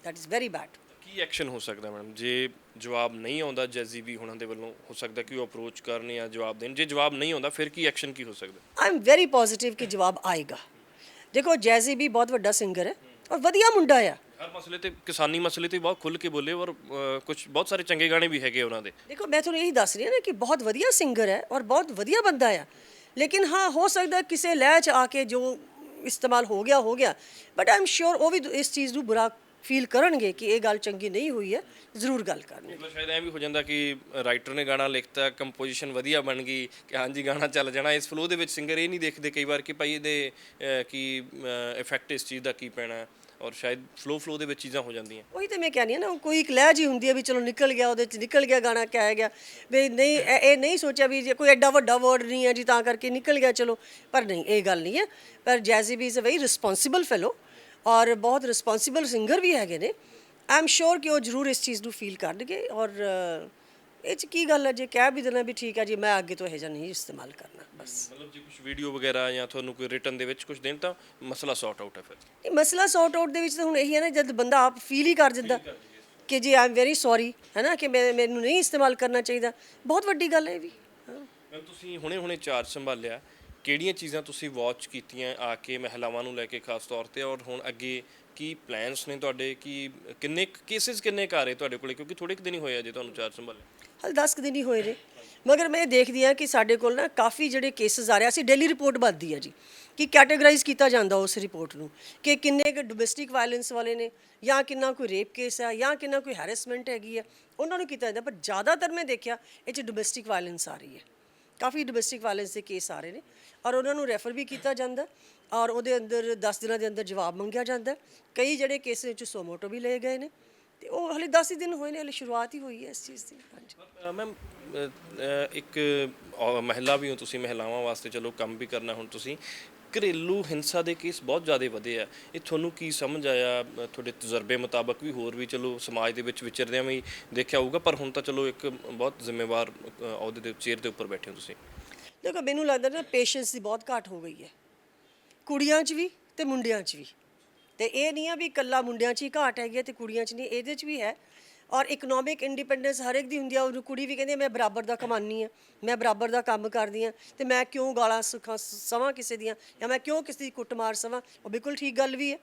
that is very bad Ki action ਹੋ ਸਕਦਾ ਮੈਡਮ ਜੇ ਜਵਾਬ ਨਹੀਂ ਆਉਂਦਾ ਜੈਜ਼ੀ ਵੀ ਹੁਣਾਂ ਦੇ ਵੱਲੋਂ ਹੋ ਸਕਦਾ ਕਿ ਉਹ ਅਪਰੋਚ ਕਰਨ ਜਾਂ ਜਵਾਬ ਦੇਣ। ਜੇ ਜਵਾਬ ਨਹੀਂ ਆਉਂਦਾ ਫਿਰ ਕੀ ਐਕਸ਼ਨ ਕੀ ਹੋ ਸਕਦਾ? ਆਈ ਐਮ ਵੈਰੀ ਪੋਜ਼ਿਟਿਵ ਕਿ ਜਵਾਬ ਆਏਗਾ। ਦੇਖੋ ਜੈਜ਼ੀ ਵੀ ਬਹੁਤ ਵੱਡਾ ਸਿੰਗਰ ਹੈ। ਔਰ ਵਧੀਆ ਮੁੰਡਾ ਆ। ਹਰ ਮਸਲੇ ਤੇ ਕਿਸਾਨੀ ਮਸਲੇ ਤੇ ਬਹੁਤ ਖੁੱਲ ਕੇ ਬੋਲੇ ਔਰ ਕੁਝ ਬਹੁਤ ਸਾਰੇ ਚੰਗੇ ਗਾਣੇ ਵੀ ਹੈਗੇ ਉਹਨਾਂ ਦੇ। ਦੇਖੋ ਮੈਂ ਤੁਹਾਨੂੰ ਇਹੀ ਦੱਸ ਰਹੀ ਹਾਂ ਨਾ ਕਿ ਬਹੁਤ ਵਧੀਆ ਸਿੰਗਰ ਹੈ ਔਰ ਬਹੁਤ ਵਧੀਆ ਬੰਦਾ ਆ। ਲੇਕਿਨ ਹਾਂ ਹੋ ਸਕਦਾ ਕਿਸੇ ਲਹਿ ਚ ਆ ਕੇ ਜੋ ਇਸਤੇਮਾਲ ਹੋ ਗਿਆ ਹੋ ਗਿਆ। ਬਟ ਆਈ ਐਮ ਸ਼ੋਰ ਉਹ ਵੀ ਇਸ ਚੀਜ਼ ਨੂੰ ਬੁਰਾ ਫੀਲ ਕਰਨਗੇ ਕਿ ਇਹ ਗੱਲ ਚੰਗੀ ਨਹੀਂ ਹੋਈ ਹੈ ਜ਼ਰੂਰ ਗੱਲ ਕਰਨਗੇ। ਮਤਲਬ ਸ਼ਾਇਦ ਐ ਵੀ ਹੋ ਜਾਂਦਾ ਕਿ ਰਾਈਟਰ ਨੇ ਗਾਣਾ ਲਿਖਤਾ ਕੰਪੋਜੀਸ਼ਨ ਵਧੀਆ ਬਣ ਗਈ ਕਿ ਹਾਂਜੀ ਗਾਣਾ ਚੱਲ ਜਾਣਾ ਇਸ ਫਲੋ ਦੇ ਵਿੱਚ ਸਿੰਗਰ ਇਹ ਨਹੀਂ ਦੇਖਦੇ ਕਈ ਵਾਰ ਕਿ ਭਾਈ ਇਹਦੇ ਕੀ ਇਫੈਕਟ ਇਸ ਚੀਜ਼ ਦਾ ਕੀ ਪੈਣਾ ਹੈ ਔਰ ਸ਼ਾਇਦ ਫਲੋ ਫਲੋ ਦੇ ਵਿੱਚ ਚੀਜ਼ਾਂ ਹੋ ਜਾਂਦੀਆਂ। ਉਹੀ ਤੇ ਮੈਂ ਕਹਿੰਦੀ ਹਾਂ ਨਾ ਕੋਈ ਇੱਕ ਲਹਿ ਜੀ ਹੁੰਦੀ ਹੈ ਵੀ ਚਲੋ ਨਿਕਲ ਗਿਆ ਉਹਦੇ ਚ ਨਿਕਲ ਗਿਆ ਗਾਣਾ ਕਹਿ ਗਿਆ ਵੀ ਨਹੀਂ ਇਹ ਇਹ ਨਹੀਂ ਸੋਚਿਆ ਵੀ ਜੇ ਕੋਈ ਐਡਾ ਵੱਡਾ ਵਰਡ ਨਹੀਂ ਹੈ ਜੀ ਤਾਂ ਕਰਕੇ ਨਿਕਲ ਗਿਆ ਚਲੋ ਪਰ ਨਹੀਂ ਇਹ ਗੱਲ ਨਹੀਂ ਹੈ। ਪਰ ਜੈਜ਼ੀ ਵੀ is a very responsible fellow ਔਰ ਬਹੁਤ ਰਿਸਪੌਂਸਿਬਲ ਸਿੰਗਰ ਵੀ ਹੈਗੇ ਨੇ। ਆਈ ਐਮ ਸ਼ੋਰ ਕਿ ਉਹ ਜ਼ਰੂਰ ਇਸ ਚੀਜ਼ ਨੂੰ ਫੀਲ ਕਰਨਗੇ ਔਰ ਇਹ ਚ ਕੀ ਗੱਲ ਹੈ? ਜੇ ਕਹਿ ਵੀ ਦੇਣਾ ਵੀ ਠੀਕ ਹੈ ਜੀ ਮੈਂ ਅੱਗੇ ਤੋਂ ਇਹ ਜਿਹਾ ਨਹੀਂ ਇਸਤੇਮਾਲ ਕਰਨਾ ਬਸ। ਮਤਲਬ ਜੇ ਕੁਝ ਵੀਡੀਓ ਵਗੈਰਾ ਜਾਂ ਤੁਹਾਨੂੰ ਕੋਈ ਰਿਟਰਨ ਦੇ ਵਿੱਚ ਕੁਝ ਦੇਣ ਤਾਂ ਮਸਲਾ ਸੌਟ ਆਊਟ ਹੈ ਫਿਰ। ਇਹ ਮਸਲਾ ਸੌਟ ਆਊਟ ਦੇ ਵਿੱਚ ਤਾਂ ਹੁਣ ਇਹੀ ਹੈ ਨਾ ਜਦ ਬੰਦਾ ਆਪ ਫੀਲ ਹੀ ਕਰ ਦਿੰਦਾ ਕਿ ਜੀ ਆਈ ਐਮ ਵੈਰੀ ਸੌਰੀ ਹੈ ਨਾ ਕਿ ਮੈਂ ਮੈਨੂੰ ਨਹੀਂ ਇਸਤੇਮਾਲ ਕਰਨਾ ਚਾਹੀਦਾ। ਬਹੁਤ ਵੱਡੀ ਗੱਲ ਹੈ ਇਹ ਵੀ ਤੁਸੀਂ ਹੁਣੇ ਹੁਣੇ ਚਾਰਜ ਸੰਭਾਲਿਆ। ਕਿਹੜੀਆਂ ਚੀਜ਼ਾਂ ਤੁਸੀਂ ਵਾਚ ਕੀਤੀਆਂ ਆ ਕੇ ਮਹਿਲਾਵਾਂ ਨੂੰ ਲੈ ਕੇ ਖਾਸ ਤੌਰ ਤੇ? ਔਰ ਹੁਣ ਅੱਗੇ ਕੀ ਪਲਾਨਸ ਨੇ ਤੁਹਾਡੇ? ਕੀ, ਕਿੰਨੇ ਕੇਸਿਸ ਕਿੰਨੇ ਘਾਰੇ ਤੁਹਾਡੇ ਕੋਲੇ? ਕਿਉਂਕਿ ਥੋੜੇ ਕੁ ਦਿਨ ਹੀ ਹੋਏ ਆ ਜੇ ਤੁਹਾਨੂੰ ਚਾਰਜ ਸੰਭਾਲਿਆ ਹਾਲੇ 10 ਕੁ ਦਿਨ ਹੀ ਹੋਏ ਨੇ। ਮਗਰ ਮੈਂ ਇਹ ਦੇਖਦੀ ਹਾਂ ਕਿ ਸਾਡੇ ਕੋਲ ਨਾ ਕਾਫੀ ਜਿਹੜੇ ਕੇਸਿਸ ਆ ਰਹੇ ਅਸੀਂ ਡੇਲੀ ਰਿਪੋਰਟ ਬਣਦੀ ਹੈ ਜੀ। ਕਿ ਕੈਟਾਗਰਾਈਜ਼ ਕੀਤਾ ਜਾਂਦਾ ਉਸ ਰਿਪੋਰਟ ਨੂੰ ਕਿ ਕਿੰਨੇ ਕੁ ਡੋਮੈਸਟਿਕ ਵਾਇਲੈਂਸ ਵਾਲੇ ਨੇ, ਜਾਂ ਕਿੰਨਾ ਕੋਈ ਰੇਪ ਕੇਸ ਹੈ ਜਾਂ ਕਿੰਨਾ ਕੋਈ ਹੈਰੈਸਮੈਂਟ ਹੈਗੀ ਆ, ਉਹਨਾਂ ਨੂੰ ਕੀਤਾ ਜਾਂਦਾ। ਪਰ ਜ਼ਿਆਦਾਤਰ ਮੈਂ ਦੇਖਿਆ ਇਹ 'ਚ ਡੋਮੈਸਟਿਕ ਵਾਇਲੈਂਸ ਆ ਰਹੀ ਹੈ। ਕਾਫੀ ਡੋਮੈਸਟਿਕ ਵਾਇਲੈਂਸ ਦੇ ਕੇਸ ਆ ਰਹੇ ਨੇ। ਔਰ ਉਹਨਾਂ ਨੂੰ ਰੈਫਰ ਵੀ ਕੀਤਾ ਜਾਂਦਾ ਔਰ ਉਹਦੇ ਅੰਦਰ 10 ਦਿਨਾਂ ਦੇ ਅੰਦਰ ਜਵਾਬ ਮੰਗਿਆ ਜਾਂਦਾ। ਕਈ ਜਿਹੜੇ ਕੇਸ ਵਿੱਚ ਸੋਮੋਟੋ ਵੀ ਲਏ ਗਏ ਨੇ ਤੇ ਉਹ ਹਲੇ 10 ਹੀ ਦਿਨ ਹੋਏ ਨੇ ਹਲੇ ਸ਼ੁਰੂਆਤ ਹੀ ਹੋਈ ਹੈ ਇਸ ਚੀਜ਼ ਦੀ। ਹਾਂਜੀ। ਮੈਮ ਇੱਕ ਮਹਿਲਾ ਵੀ ਹੋ ਤੁਸੀਂ ਮਹਿਲਾਵਾਂ ਵਾਸਤੇ ਚਲੋ ਕੰਮ ਵੀ ਕਰਨਾ ਹੁਣ ਤੁਸੀਂ। ਘਰੇਲੂ ਹਿੰਸਾ ਦੇ ਕੇਸ ਬਹੁਤ ਜ਼ਿਆਦਾ ਵਧੇ ਆ। ਇਹ ਤੁਹਾਨੂੰ ਕੀ ਸਮਝ ਆਇਆ? ਤੁਹਾਡੇ ਤਜਰਬੇ ਮੁਤਾਬਕ ਵੀ ਹੋਰ ਵੀ ਚਲੋ ਸਮਾਜ ਦੇ ਵਿੱਚ ਵਿਚਰਦਿਆਂ ਵੀ ਦੇਖਿਆ ਹੋਊਗਾ ਪਰ ਹੁਣ ਤਾਂ ਚਲੋ ਇੱਕ ਬਹੁਤ ਜ਼ਿੰਮੇਵਾਰ ਅਹ, ਅਹੁਦੇ ਦੇ ਚੇਅਰ ਦੇ ਉੱਪਰ ਬੈਠੇ ਹੋ ਤੁਸੀਂ। ਦੇਖੋ, ਮੈਨੂੰ ਲੱਗਦਾ ਨਾ ਪੇਸ਼ੈਂਸ ਦੀ ਬਹੁਤ ਘਾਟ ਹੋ ਗਈ ਹੈ। ਕੁੜੀਆਂ 'ਚ ਵੀ ਤੇ ਮੁੰਡਿਆਂ 'ਚ ਵੀ। ਤੇ ਇਹ ਨਹੀਂ ਆ ਵੀ ਇਕੱਲਾ ਮੁੰਡਿਆਂ 'ਚ ਹੀ ਘਾਟ ਹੈਗੀ ਹੈ ਤੇ ਕੁੜੀਆਂ 'ਚ ਨਹੀਂ, ਇਹਦੇ 'ਚ ਵੀ ਹੈ। ਔਰ ਇਕਨੋਮਿਕ ਇੰਡੀਪੈਂਡੈਂਸ ਹਰ ਇੱਕ ਦੀ ਹੁੰਦੀ ਆ, ਉਹਨੂੰ ਕੁੜੀ ਵੀ ਕਹਿੰਦੀ ਮੈਂ ਬਰਾਬਰ ਦਾ ਕਮਾਨੀ ਆ, ਮੈਂ ਬਰਾਬਰ ਦਾ ਕੰਮ ਕਰਦੀ ਆ, ਤੇ ਮੈਂ ਕਿਉਂ ਗਾਲਾਂ ਸੁਖਾਂ, ਸਵਾਂ ਕਿਸੇ ਦੀਆਂ, ਜਾਂ ਮੈਂ ਕਿਉਂ ਕਿਸੇ ਦੀ ਕੁੱਟ ਮਾਰ ਸਵਾਂ? ਉਹ ਬਿਲਕੁਲ ਠੀਕ ਗੱਲ ਵੀ ਹੈ।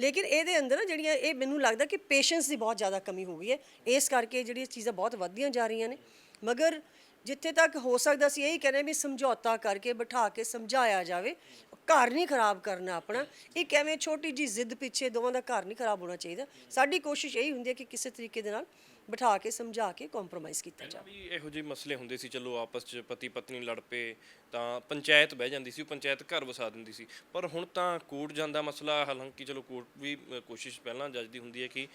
ਲੇਕਿਨ ਇਹਦੇ ਅੰਦਰ ਨਾ ਜਿਹੜੀਆਂ ਇਹ ਮੈਨੂੰ ਲੱਗਦਾ ਕਿ ਪੇਸ਼ੈਂਸ ਦੀ ਬਹੁਤ ਜ਼ਿਆਦਾ ਕਮੀ ਹੋ ਗਈ ਹੈ। ਇਸ ਕਰਕੇ ਜਿਹੜੀਆਂ ਚੀਜ਼ਾਂ ਬਹੁਤ ਵੱਧਦੀਆਂ ਜਾ ਰਹੀਆਂ ਨੇ। ਮਗਰ ਜਿੱਥੇ ਤੱਕ ਹੋ ਸਕਦਾ ਸੀ ਇਹੀ ਕਹਿੰਦੇ ਵੀ ਸਮਝੌਤਾ ਕਰਕੇ ਬਿਠਾ ਕੇ ਸਮਝਾਇਆ ਜਾਵੇ। ਘਰ ਨਹੀਂ ਖਰਾਬ ਕਰਨਾ ਆਪਣਾ। ਇੱਕ ਐਵੇਂ ਛੋਟੀ ਜੀ ਜ਼ਿੱਦ ਪਿੱਛੇ ਦੋਵਾਂ ਦਾ ਘਰ ਨਹੀਂ ਖਰਾਬ ਹੋਣਾ ਚਾਹੀਦਾ। ਸਾਡੀ ਕੋਸ਼ਿਸ਼ ਇਹੀ ਹੁੰਦੀ ਹੈ ਕਿ ਕਿਸੇ ਤਰੀਕੇ ਦੇ ਨਾਲ ਬਿਠਾ ਕੇ ਸਮਝਾ ਕੇ ਕੰਪਰੋਮਾਈਜ਼ ਕੀਤਾ ਜਾਵੇ। ਵੀ ਇਹੋ ਜਿਹੇ ਮਸਲੇ ਹੁੰਦੇ ਸੀ ਚਲੋ ਆਪਸ 'ਚ ਪਤੀ ਪਤਨੀ ਲੜ ਪਏ ਤਾਂ ਪੰਚਾਇਤ ਬਹਿ ਜਾਂਦੀ ਸੀ ਉਹ ਪੰਚਾਇਤ ਘਰ ਵਸਾ ਦਿੰਦੀ ਸੀ। ਪਰ ਹੁਣ ਤਾਂ ਕੋਰਟ ਜਾਂਦਾ ਮਸਲਾ ਹਾਲਾਂਕਿ ਚਲੋ ਕੋਰਟ ਵੀ ਅ, ਕੋਸ਼ਿਸ਼ ਪਹਿਲਾਂ ਜੱਜ ਦੀ ਹੁੰਦੀ ਹੈ ਕਿ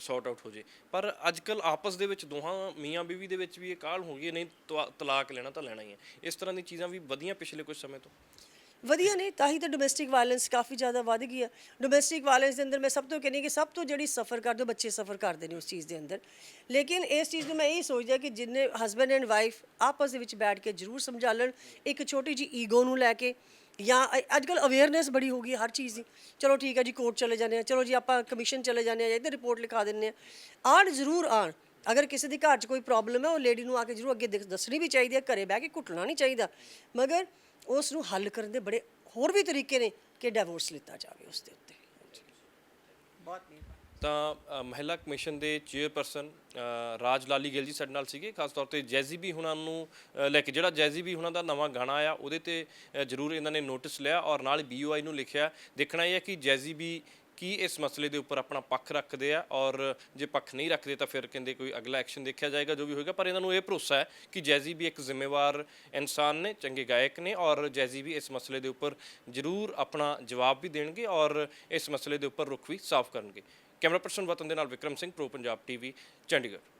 ਸੌਟ ਆਊਟ ਹੋ ਜੇ। ਪਰ ਅੱਜ ਕੱਲ ਆਪਸ ਦੇ ਵਿੱਚ ਦੋਹਾਂ ਮੀਆਂ ਬੀਵੀ ਦੇ ਵਿੱਚ ਵੀ ਇਹ ਕਾਲ ਹੋ ਗਈ ਨਹੀਂ ਤਵਾ- ਤਲਾਕ ਲੈਣਾ ਤਾਂ ਲੈਣਾ ਹੀ ਹੈ। ਇਸ ਤਰ੍ਹਾਂ ਦੀ ਚੀਜ਼ਾਂ ਵੀ ਵਧੀਆਂ ਪਿਛਲੇ ਕੁਝ ਸਮੇਂ ਤੋਂ। ਵਧੀਆ ਨੇ, ਤਾਂ ਹੀ ਤਾਂ ਡੋਮੈਸਟਿਕ ਵਾਇਲੈਂਸ ਕਾਫੀ ਜ਼ਿਆਦਾ ਵੱਧ ਗਈ ਹੈ। ਡੋਮੈਸਟਿਕ ਵਾਇਲੈਂਸ ਦੇ ਅੰਦਰ ਮੈਂ ਸਭ ਤੋਂ ਕਹਿੰਦੀ ਕਿ ਸਭ ਤੋਂ ਜਿਹੜੀ ਸਫਰ ਕਰਦੇ, ਉਹ ਬੱਚੇ ਸਫਰ ਕਰਦੇ ਨੇ ਉਸ ਚੀਜ਼ ਦੇ ਅੰਦਰ। ਲੇਕਿਨ ਇਸ ਚੀਜ਼ ਨੂੰ ਮੈਂ ਇਹ ਸੋਚਦੀ ਹਾਂ ਕਿ ਜਿੰਨੇ ਹਸਬੰਡ ਐਂਡ ਵਾਈਫ ਆਪਸ ਦੇ ਵਿੱਚ ਬੈਠ ਕੇ ਜ਼ਰੂਰ ਸਮਝਾ ਲੈਣ, ਇੱਕ ਛੋਟੀ ਜੀ ਈਗੋ ਨੂੰ ਲੈ ਕੇ। ਜਾਂ ਅੱਜ ਕੱਲ ਅਵੇਅਰਨੈਸ ਬੜੀ ਹੋ ਗਈ ਹੈ ਹਰ ਚੀਜ਼ ਦੀ। ਚਲੋ ਠੀਕ ਹੈ ਜੀ ਕੋਰਟ ਚਲੇ ਜਾਂਦੇ ਆ, ਚਲੋ ਜੀ ਆਪਾਂ ਕਮਿਸ਼ਨ ਚਲੇ ਜਾਂਦੇ ਆ ਜਾਂ ਇੱਧਰ ਰਿਪੋਰਟ ਲਿਖਾ ਦਿੰਦੇ ਆ। ਆਣ, ਜ਼ਰੂਰ ਆਣ। ਅਗਰ ਕਿਸੇ ਦੇ ਘਰ 'ਚ ਕੋਈ ਪ੍ਰੋਬਲਮ ਹੈ, ਉਹ ਲੇਡੀ ਨੂੰ ਆ ਕੇ ਜ਼ਰੂਰ ਅੱਗੇ ਦਿਖ- ਦੱਸਣੀ ਵੀ ਚਾਹੀਦੀ ਹੈ, ਘਰੇ ਬਹਿ ਕੇ ਘੁੱਟਣਾ ਨਹੀਂ ਚਾਹੀਦਾ। ਮਗਰ ਉਸ ਨੂੰ ਹੱਲ ਕਰਨ ਦੇ ਬੜੇ ਹੋਰ ਵੀ ਤਰੀਕੇ ਨੇ ਕਿ ਡਿਵੋਰਸ ਲਿੱਤਾ ਜਾਵੇ ਉਸ ਦੇ ਉੱਤੇ। ਬਹੁਤ ਨਹੀਂ ਤਾਂ ਮਹਿਲਾ ਕਮਿਸ਼ਨ ਦੇ ਚੇਅਰਪਰਸਨ ਰਾਜ ਲਾਲੀ ਗਿੱਲ ਜੀ ਸਾਡੇ ਨਾਲ ਸੀਗੇ, ਖਾਸ ਤੌਰ ਤੇ ਜੈਜ਼ੀ ਵੀ ਹੁਣਾਂ ਨੂੰ ਲੈ ਕੇ। ਜਿਹੜਾ ਜੈਜ਼ੀ ਵੀ ਹੁਣਾਂ ਦਾ ਨਵਾਂ ਗਾਣਾ ਆਇਆ, ਉਹਦੇ ਤੇ ਜ਼ਰੂਰ ਇਹਨਾਂ ਨੇ ਨੋਟਿਸ ਲਿਆ ਔਰ ਨਾਲ ਬੀਓਆਈ ਨੂੰ ਲਿਖਿਆ। ਦੇਖਣਾ ਇਹ ਹੈ ਕਿ ਜੈਜ਼ੀ ਵੀ ਕੀ ਇਸ ਮਸਲੇ ਦੇ ਉੱਪਰ ਆਪਣਾ ਪੱਖ ਰੱਖਦੇ ਆ ਔਰ ਜੇ ਪੱਖ ਨਹੀਂ ਰੱਖਦੇ ਤਾਂ ਫਿਰ ਕਹਿੰਦੇ ਕੋਈ ਅਗਲਾ ਐਕਸ਼ਨ ਦੇਖਿਆ ਜਾਏਗਾ, ਜੋ ਵੀ ਹੋਏਗਾ। ਪਰ ਇਹਨਾਂ ਨੂੰ ਇਹ ਭਰੋਸਾ ਹੈ ਕਿ ਜੈਜ਼ੀ ਵੀ ਇੱਕ ਜ਼ਿੰਮੇਵਾਰ ਇਨਸਾਨ ਨੇ, ਚੰਗੇ ਗਾਇਕ ਨੇ ਔਰ ਜੈਜ਼ੀ ਵੀ ਇਸ ਮਸਲੇ ਦੇ ਉੱਪਰ ਜ਼ਰੂਰ ਆਪਣਾ ਜਵਾਬ ਵੀ ਦੇਣਗੇ ਔਰ ਇਸ ਮਸਲੇ ਦੇ ਉੱਪਰ ਰੁਖ ਵੀ ਸਾਫ਼ ਕਰਨਗੇ। ਕੈਮਰਾ ਪਰਸਨ ਵਤਨ ਦੇ ਨਾਲ ਵਿਕਰਮ ਸਿੰਘ ਪ੍ਰੋ ਪੰਜਾਬ ਟੀਵੀ ਚੰਡੀਗੜ੍ਹ।